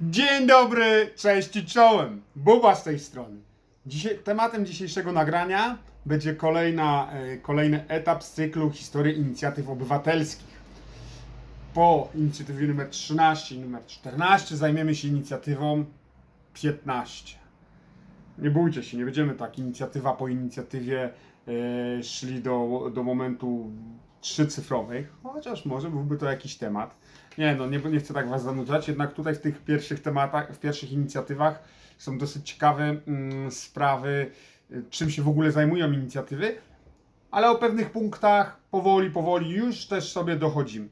Dzień dobry, cześć i czołem. Buba z tej strony. Dzisiaj, tematem dzisiejszego nagrania będzie kolejna, e, kolejny etap z cyklu Historii Inicjatyw Obywatelskich. Po inicjatywie numer 13 i numer 14 zajmiemy się inicjatywą 15. Nie bójcie się, nie będziemy tak inicjatywa po inicjatywie e, szli do, do momentu trzycyfrowych, chociaż może byłby to jakiś temat. Nie no, nie, nie chcę tak Was zanudzać, jednak tutaj w tych pierwszych tematach, w pierwszych inicjatywach są dosyć ciekawe mm, sprawy, y, czym się w ogóle zajmują inicjatywy, ale o pewnych punktach powoli, powoli już też sobie dochodzimy.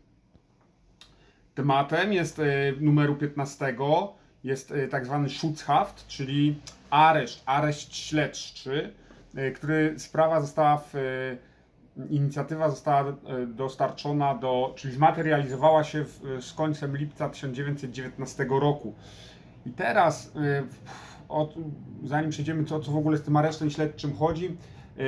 Tematem jest e, numeru 15 jest e, tak zwany Schutzhaft, czyli areszt, areszt śledczy, e, który sprawa została w e, inicjatywa została e, dostarczona do, czyli zmaterializowała się w, z końcem lipca 1919 roku. I teraz, e, od, zanim przejdziemy co, co w ogóle z tym aresztem śledczym chodzi, e,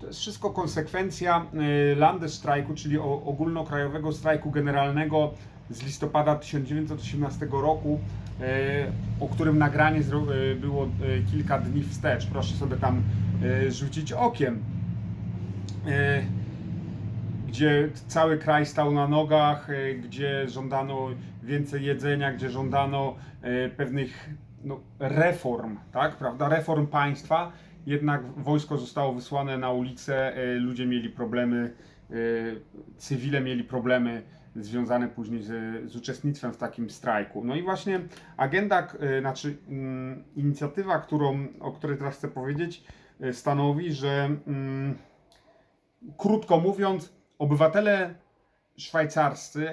to jest wszystko konsekwencja e, Landesstrajku, czyli ogólnokrajowego strajku generalnego z listopada 1918 roku, e, o którym nagranie e, było e, kilka dni wstecz. Proszę sobie tam e, rzucić okiem. E, gdzie cały kraj stał na nogach, e, gdzie żądano więcej jedzenia, gdzie żądano e, pewnych no, reform, tak, prawda, reform państwa, jednak wojsko zostało wysłane na ulicę, ludzie mieli problemy, cywile mieli problemy związane później z, z uczestnictwem w takim strajku. No i właśnie agenda, znaczy mm, inicjatywa, którą, o której teraz chcę powiedzieć, stanowi, że mm, krótko mówiąc, obywatele szwajcarscy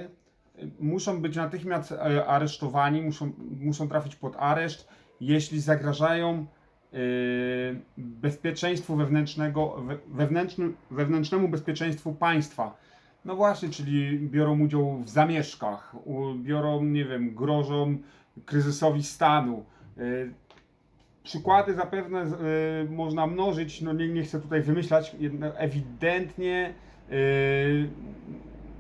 y, muszą być natychmiast e, aresztowani, muszą, muszą trafić pod areszt, jeśli zagrażają y, bezpieczeństwu wewnętrznego, we- wewnętrznym, wewnętrznemu bezpieczeństwu państwa. No właśnie, czyli biorą udział w zamieszkach, biorą, nie wiem, grożą kryzysowi stanu. Przykłady zapewne y, można mnożyć, no nie, nie chcę tutaj wymyślać, ewidentnie y,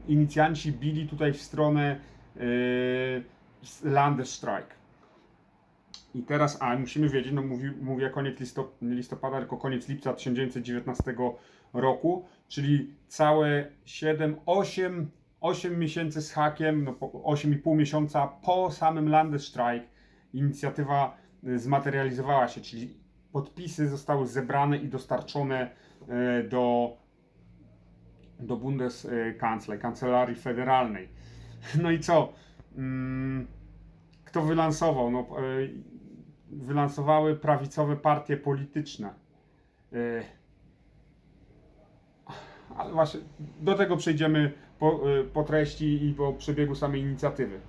inicjanci bili tutaj w stronę y, Landesstreik. I teraz, a musimy wiedzieć, no mówi, mówię koniec listop, nie listopada, tylko koniec lipca 1919 roku, czyli całe 7, 8, 8 miesięcy z hakiem, no po 8,5 miesiąca po samym Landesstreik inicjatywa zmaterializowała się, czyli podpisy zostały zebrane i dostarczone e, do, do Bundeskanzlei, Kancelarii Federalnej. No i co? Mm, Kto wylansował? No, e, wylansowały prawicowe partie polityczne. Ale właśnie do tego przejdziemy po, po treści i po przebiegu samej inicjatywy.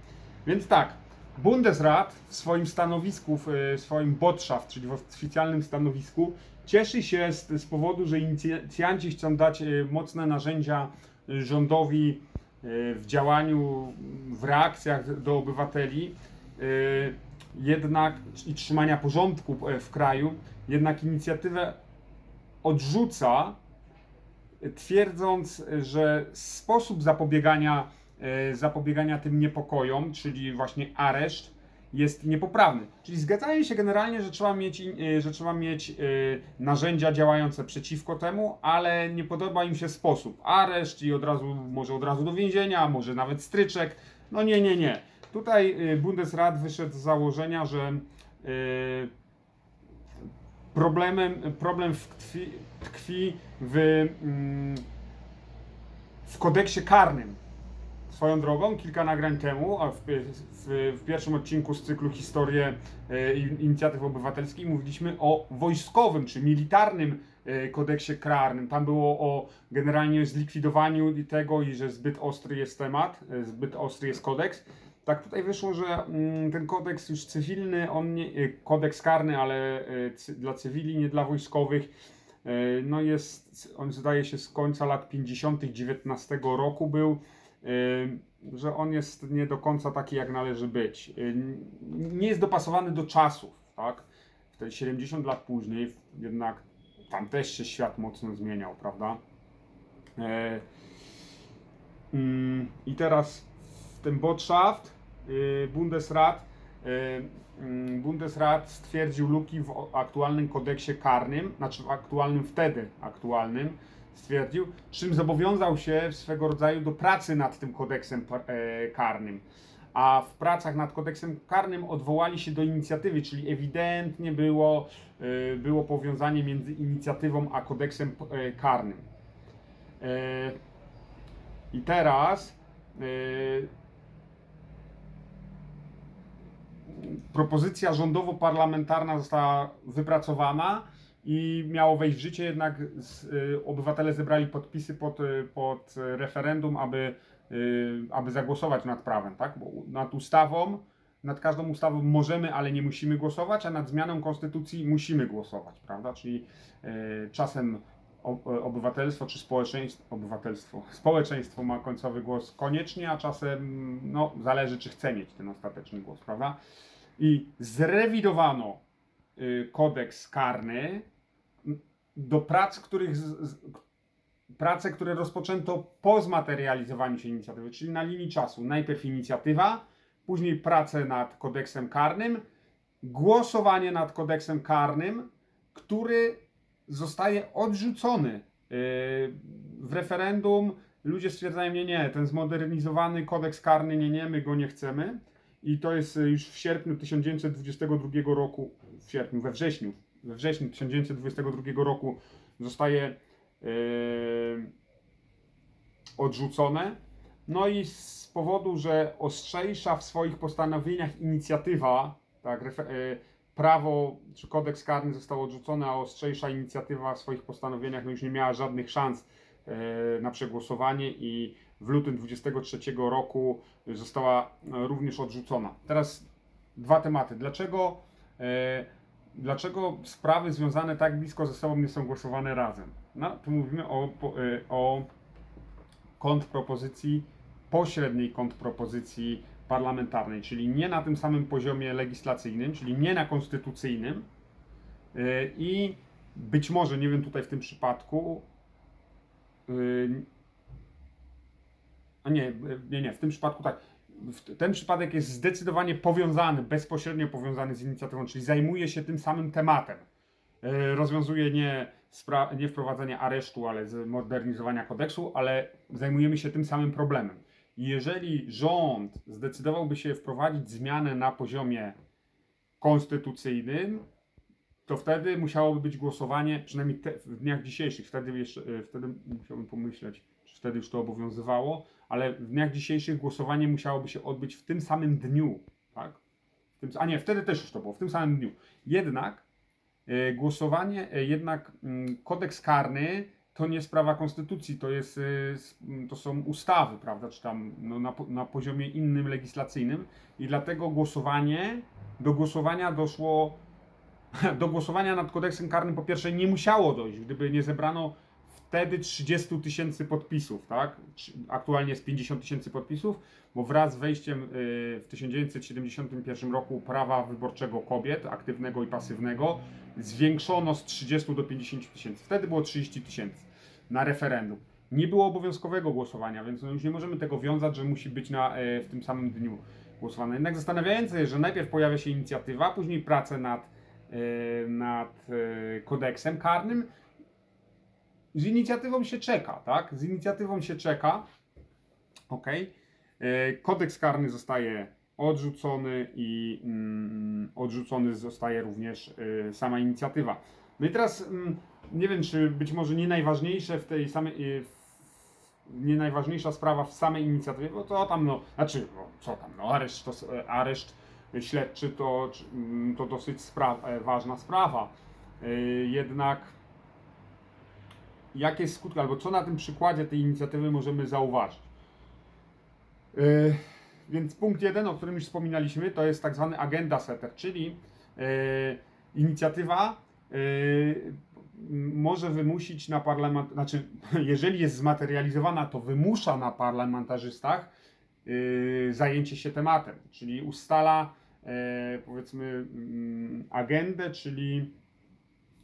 Więc tak, Bundesrat w swoim stanowisku, w e, swoim Botschaft, czyli w oficjalnym stanowisku, cieszy się z, z powodu, że inicjanci chcą dać e, mocne narzędzia e, rządowi w działaniu, w reakcjach do obywateli, jednak i trzymania porządku w kraju, jednak inicjatywę odrzuca, twierdząc, że sposób zapobiegania, zapobiegania tym niepokojom, czyli właśnie areszt, jest niepoprawny. Czyli zgadzają się generalnie, że trzeba mieć, e, że trzeba mieć e, narzędzia działające przeciwko temu, ale nie podoba im się sposób. Areszt i od razu, może od razu do więzienia, może nawet stryczek. No nie, nie, nie. Tutaj e, Bundesrat wyszedł z założenia, że e, problemem, problem w tkwi, tkwi w, mm, w kodeksie karnym. Swoją drogą, kilka nagrań temu, a w, w, w pierwszym odcinku z cyklu Historie e, Inicjatyw Obywatelskich mówiliśmy o wojskowym czy militarnym e, kodeksie karnym. Tam było o generalnie zlikwidowaniu tego i że zbyt ostry jest temat, e, zbyt ostry jest kodeks. Tak tutaj wyszło, że mm, ten kodeks już cywilny, on nie, kodeks karny, ale dla cywili, nie dla wojskowych, no jest, on zdaje się z końca lat 50. XIX roku był, że on jest nie do końca taki, jak należy być. Nie jest dopasowany do czasów, tak? Wtedy 70 lat później, jednak tam też się świat mocno zmieniał, prawda? E, I teraz ten Botschaft y, Bundesrat mm, Bundesrat stwierdził luki w aktualnym kodeksie karnym, znaczy w aktualnym wtedy aktualnym stwierdził, czym zobowiązał się swego rodzaju do pracy nad tym kodeksem e, karnym. A w pracach nad kodeksem karnym odwołali się do inicjatywy, czyli ewidentnie było, e, było powiązanie między inicjatywą a kodeksem e, karnym. I teraz propozycja rządowo-parlamentarna została wypracowana i miało wejść w życie, jednak z, y, obywatele zebrali podpisy pod, y, pod referendum, aby, y, aby zagłosować nad prawem, tak? Bo nad ustawą, nad każdą ustawą możemy, ale nie musimy głosować, a nad zmianą konstytucji musimy głosować, prawda? Czyli y, czasem o- obywatelstwo czy społeczeństwo, obywatelstwo, społeczeństwo ma końcowy głos koniecznie, a czasem no, zależy, czy chce mieć ten ostateczny głos, prawda? I zrewidowano y, kodeks karny do prac, których z, z, prace, które rozpoczęto po zmaterializowaniu się inicjatywy, czyli na linii czasu. Najpierw inicjatywa, później prace nad kodeksem karnym, głosowanie nad kodeksem karnym, który zostaje odrzucony yy, w referendum. Ludzie stwierdzają, nie, nie, ten zmodernizowany kodeks karny, nie, nie, my go nie chcemy. I to jest y, już w sierpniu 1922 roku, w sierpniu, we wrześniu, we wrześniu 1922 roku zostaje yy, odrzucone. No i z powodu, że ostrzejsza w swoich postanowieniach inicjatywa, tak, yy, prawo czy kodeks karny został odrzucony, a ostrzejsza inicjatywa w swoich postanowieniach no już nie miała żadnych szans yy, na przegłosowanie i w lutym 23 roku została e, również odrzucona. Teraz dwa tematy. Dlaczego, e, dlaczego sprawy związane tak blisko ze sobą nie są głosowane razem? No, tu mówimy o, e, o kontrpropozycji, pośredniej kontrpropozycji parlamentarnej, czyli nie na tym samym poziomie legislacyjnym, czyli nie na konstytucyjnym e, i być może, nie wiem tutaj w tym przypadku, e, a nie, nie, nie, w tym przypadku tak. Ten przypadek jest zdecydowanie powiązany, bezpośrednio powiązany z inicjatywą, czyli zajmuje się tym samym tematem. E, Rozwiązuje nie, nie wprowadzenie aresztu, ale zmodernizowania kodeksu, ale zajmujemy się tym samym problemem. Jeżeli rząd zdecydowałby się wprowadzić zmianę na poziomie konstytucyjnym, to wtedy musiałoby być głosowanie, przynajmniej te, w dniach dzisiejszych, wtedy, jeszcze, e, wtedy musiałbym pomyśleć, wtedy już to obowiązywało, ale w dniach dzisiejszych głosowanie musiałoby się odbyć w tym samym dniu, tak? W tym, a nie, wtedy też już to było, w tym samym dniu. Jednak e, głosowanie, e, jednak mm, kodeks karny to nie sprawa konstytucji, to, jest, m, to są ustawy, prawda, czy tam no, na, na poziomie innym legislacyjnym i dlatego głosowanie, do głosowania doszło do głosowania nad kodeksem karnym po pierwsze nie musiało dojść, gdyby nie zebrano wtedy 30 tysięcy podpisów, tak? Aktualnie jest 50 tysięcy podpisów, bo wraz z wejściem y, w 1971 roku prawa wyborczego kobiet, aktywnego i pasywnego, zwiększono z 30 do 50 tysięcy. Wtedy było 30 tysięcy na referendum. Nie było obowiązkowego głosowania, więc no już nie możemy tego wiązać, że musi być na, e, w tym samym dniu głosowane. Jednak zastanawiające jest, że najpierw pojawia się inicjatywa, później prace nad, e, nad kodeksem karnym. Z inicjatywą się czeka, tak? Z inicjatywą się czeka. Ok. Kodeks karny zostaje odrzucony i mm, odrzucony zostaje również e, sama inicjatywa. No i teraz mm, nie wiem, czy być może nie najważniejsze w tej samej. e, w- Nie najważniejsza sprawa w samej inicjatywie, bo to tam, no, znaczy, no, co tam, no, areszt, to, e, areszt śledczy to, mm, to dosyć spra- e, ważna sprawa. E, Jednak jakie skutki, albo co na tym przykładzie tej inicjatywy możemy zauważyć? E, Więc punkt jeden, o którym już wspominaliśmy, to jest tak zwany agenda setter, czyli e, inicjatywa m- może wymusić na parlament, znaczy jeżeli jest zmaterializowana, to wymusza na parlamentarzystach e, zajęcie się tematem, czyli ustala e, powiedzmy mm, agendę, czyli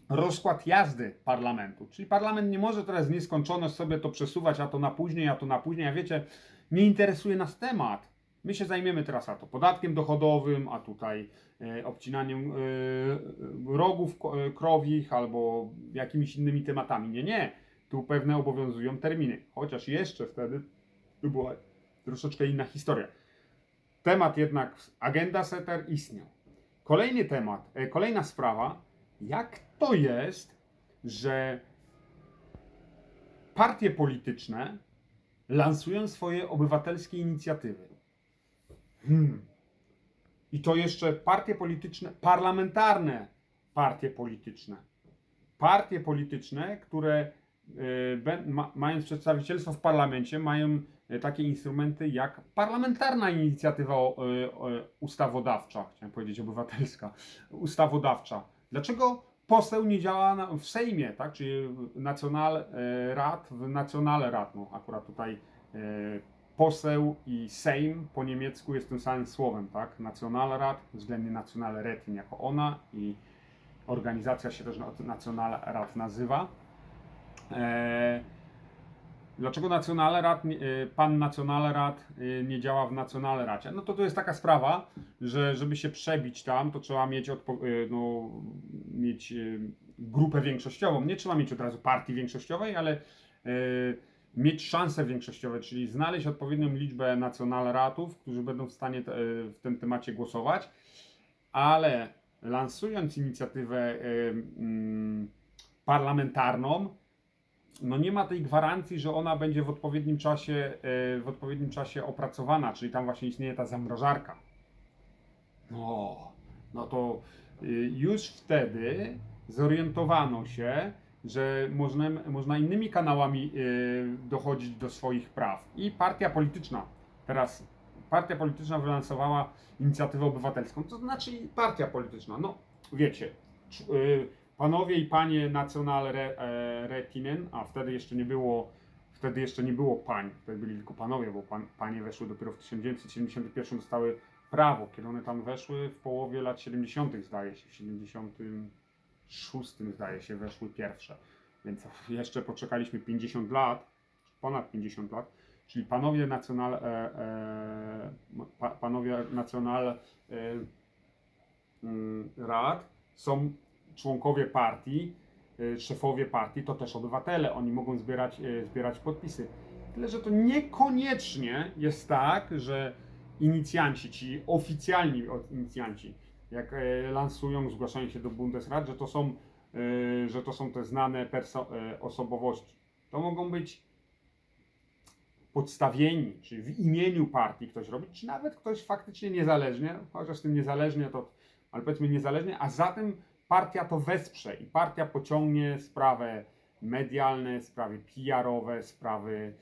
rozkład jazdy parlamentu. Czyli parlament nie może teraz w nieskończoność sobie to przesuwać, a to na później, a to na później. A wiecie, nie interesuje nas temat. My się zajmiemy teraz a to podatkiem dochodowym, a tutaj e, obcinaniem e, rogów e, krowich albo jakimiś innymi tematami. Nie, nie. Tu pewne obowiązują terminy. Chociaż jeszcze wtedy to była troszeczkę inna historia. Temat jednak, agenda setter istniał. Kolejny temat, e, kolejna sprawa, jak to jest, że partie polityczne lansują swoje obywatelskie inicjatywy. Hmm. I to jeszcze partie polityczne, parlamentarne partie polityczne. Partie polityczne, które bę- ma, mając przedstawicielstwo w parlamencie, mają e, takie instrumenty jak parlamentarna inicjatywa e, ustawodawcza, chciałem powiedzieć obywatelska, ustawodawcza. Dlaczego poseł nie działa na, w Sejmie, tak? Czyli Nacjonal e, Rad w Nacjonale Rad. No, akurat tutaj e, poseł i Sejm po niemiecku jest tym samym słowem, tak? Nationalrat, względnie Nationalrätin jako ona i organizacja się też Nationalrat nazywa. E, Dlaczego Nationalrat, nie- e, pan Nationalrat e, nie działa w Nationalracie? No to to jest taka sprawa, że żeby się przebić tam, to trzeba mieć, e, no, mieć grupę większościową. Nie trzeba mieć od razu partii większościowej, ale e, mieć szanse większościowe, czyli znaleźć odpowiednią liczbę nacjonalratów, którzy będą w stanie te, w tym temacie głosować, ale lansując inicjatywę e, mm, parlamentarną, no nie ma tej gwarancji, że ona będzie w odpowiednim czasie, e, w odpowiednim czasie opracowana, czyli tam właśnie istnieje ta zamrażarka. No, no to y, już wtedy zorientowano się, że można, można innymi kanałami y, dochodzić do swoich praw. I partia polityczna, teraz partia polityczna wylansowała inicjatywę obywatelską. To znaczy partia polityczna, no wiecie, panowie i panie Nationalrätinnen, a wtedy jeszcze nie było Wtedy jeszcze nie było pań, wtedy byli tylko panowie, bo pan, panie weszły dopiero w 1971 dostały prawo, kiedy one tam weszły w połowie lat 70. zdaje się, w 76 zdaje się weszły pierwsze. Więc jeszcze poczekaliśmy 50 lat, ponad 50 lat, czyli panowie nacjonal, e, e, pa, panowie nacjonal e, mm, rad są członkowie partii, e, szefowie partii, to też obywatele, oni mogą zbierać, e, zbierać podpisy. Tyle, że to niekoniecznie jest tak, że inicjanci, ci oficjalni inicjanci, jak e, lansują, zgłaszają się do Bundesrat, że to są, że to są te znane osobowości. To mogą być podstawieni, czyli w imieniu partii ktoś robić, czy nawet ktoś faktycznie niezależnie, chociaż tym niezależnie to, ale powiedzmy niezależnie, a zatem partia to wesprze i partia pociągnie sprawy medialne, sprawy PR-owe, sprawy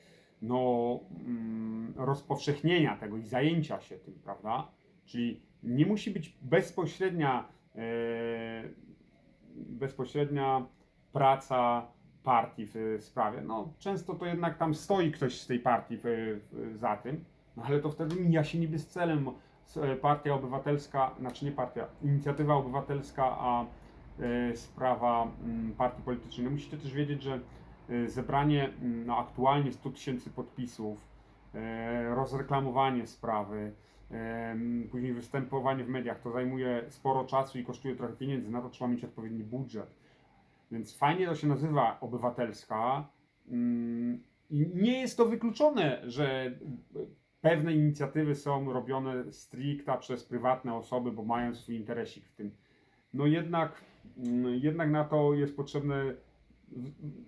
no, mm, rozpowszechnienia tego i zajęcia się tym, prawda? Czyli nie musi być bezpośrednia, e, bezpośrednia praca partii w sprawie. No, często to jednak tam stoi ktoś z tej partii w, w, za tym, no ale to wtedy mija się niby z celem. E, Partia obywatelska, znaczy nie partia, inicjatywa obywatelska, a e, sprawa mm, partii politycznej. No musicie też wiedzieć, że e, zebranie mm, no, aktualnie 100 tysięcy podpisów, rozreklamowanie sprawy, później występowanie w mediach, to zajmuje sporo czasu i kosztuje trochę pieniędzy. Na to trzeba mieć odpowiedni budżet. Więc fajnie to się nazywa obywatelska. mm, I nie jest to wykluczone, że pewne inicjatywy są robione stricte przez prywatne osoby, bo mają swój interesik w tym. No jednak, mm, jednak na to jest potrzebne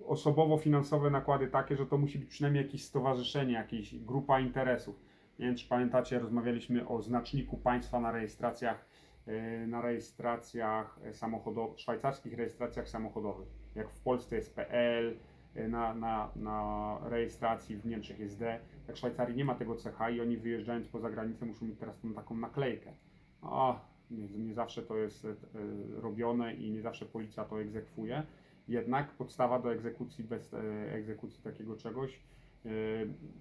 osobowo-finansowe nakłady takie, że to musi być przynajmniej jakieś stowarzyszenie, jakaś grupa interesów. Nie wiem, czy pamiętacie, rozmawialiśmy o znaczniku państwa na rejestracjach, e, na rejestracjach samochodowych, szwajcarskich rejestracjach samochodowych. Jak w Polsce jest PL, e, na, na, na rejestracji w Niemczech jest D. Jak Szwajcarii nie ma tego cecha i oni wyjeżdżając poza granicę muszą mieć teraz tą taką naklejkę. O, nie, nie zawsze to jest e, robione i nie zawsze policja to egzekwuje. Jednak podstawa do egzekucji bez e, egzekucji takiego czegoś e,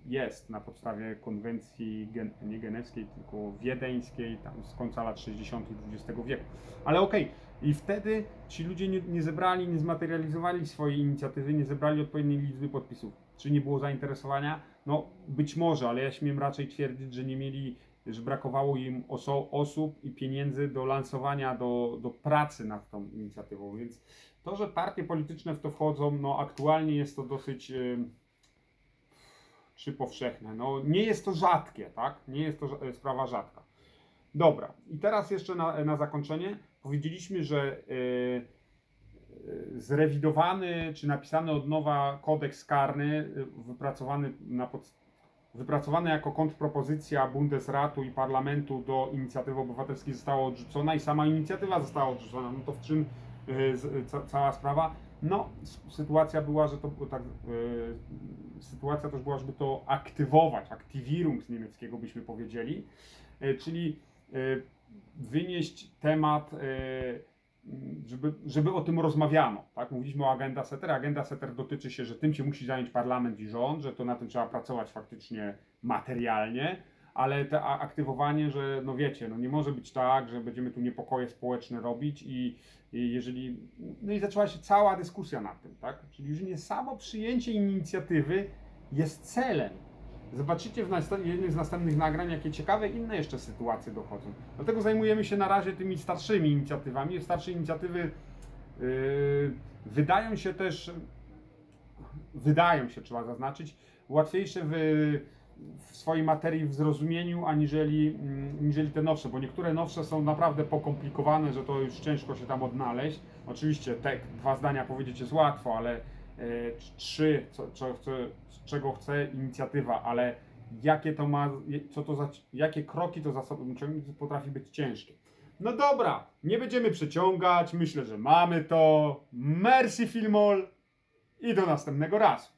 jest na podstawie konwencji gen, nie genewskiej, tylko wiedeńskiej, tam z końca lat 60. XX wieku. Ale okej, i wtedy ci ludzie nie, nie zebrali, nie zmaterializowali swojej inicjatywy, nie zebrali odpowiedniej liczby podpisów. Czy nie było zainteresowania? No być może, ale ja śmiem raczej twierdzić, że nie mieli że brakowało im oso- osób i pieniędzy do lansowania, do, do pracy nad tą inicjatywą. Więc to, że partie polityczne w to wchodzą, no aktualnie jest to dosyć y, czy powszechne. No nie jest to rzadkie, tak? Nie jest to sprawa rzadka. Dobra, i teraz jeszcze na, na zakończenie powiedzieliśmy, że y, y, zrewidowany czy napisany od nowa kodeks karny, y, wypracowany, na pod, wypracowany jako kontrpropozycja Bundesratu i Parlamentu do inicjatywy obywatelskiej została odrzucona i sama inicjatywa została odrzucona. No to w czym cała sprawa? No, sytuacja była, że to tak. sytuacja też była, żeby to aktywować, aktywirung z niemieckiego byśmy powiedzieli, czyli wynieść temat, y, żeby, żeby o tym rozmawiano. Tak? Mówiliśmy o agenda setter. Agenda setter dotyczy się, że tym się musi zająć parlament i rząd, że to na tym trzeba pracować faktycznie materialnie, ale to aktywowanie, że no wiecie, no nie może być tak, że będziemy tu niepokoje społeczne robić i, i jeżeli. No i zaczęła się cała dyskusja nad tym, tak? Czyli już nie samo przyjęcie inicjatywy jest celem. Zobaczycie w jednym z następnych nagrań, jakie ciekawe inne jeszcze sytuacje dochodzą. Dlatego zajmujemy się na razie tymi starszymi inicjatywami. Starsze inicjatywy yy, wydają się też, wydają się, trzeba zaznaczyć, łatwiejsze w, w swojej materii w zrozumieniu, aniżeli, mm, aniżeli te nowsze, bo niektóre nowsze są naprawdę pokomplikowane, że to już ciężko się tam odnaleźć. Oczywiście te dwa zdania powiedzieć jest łatwo, ale trzy, co, co chce, czego chce inicjatywa, ale jakie to ma, co to za, jakie kroki to za sobą ciągnie, potrafi być ciężkie. No dobra, nie będziemy przeciągać, myślę, że mamy to. Merci Filmol i do następnego razu.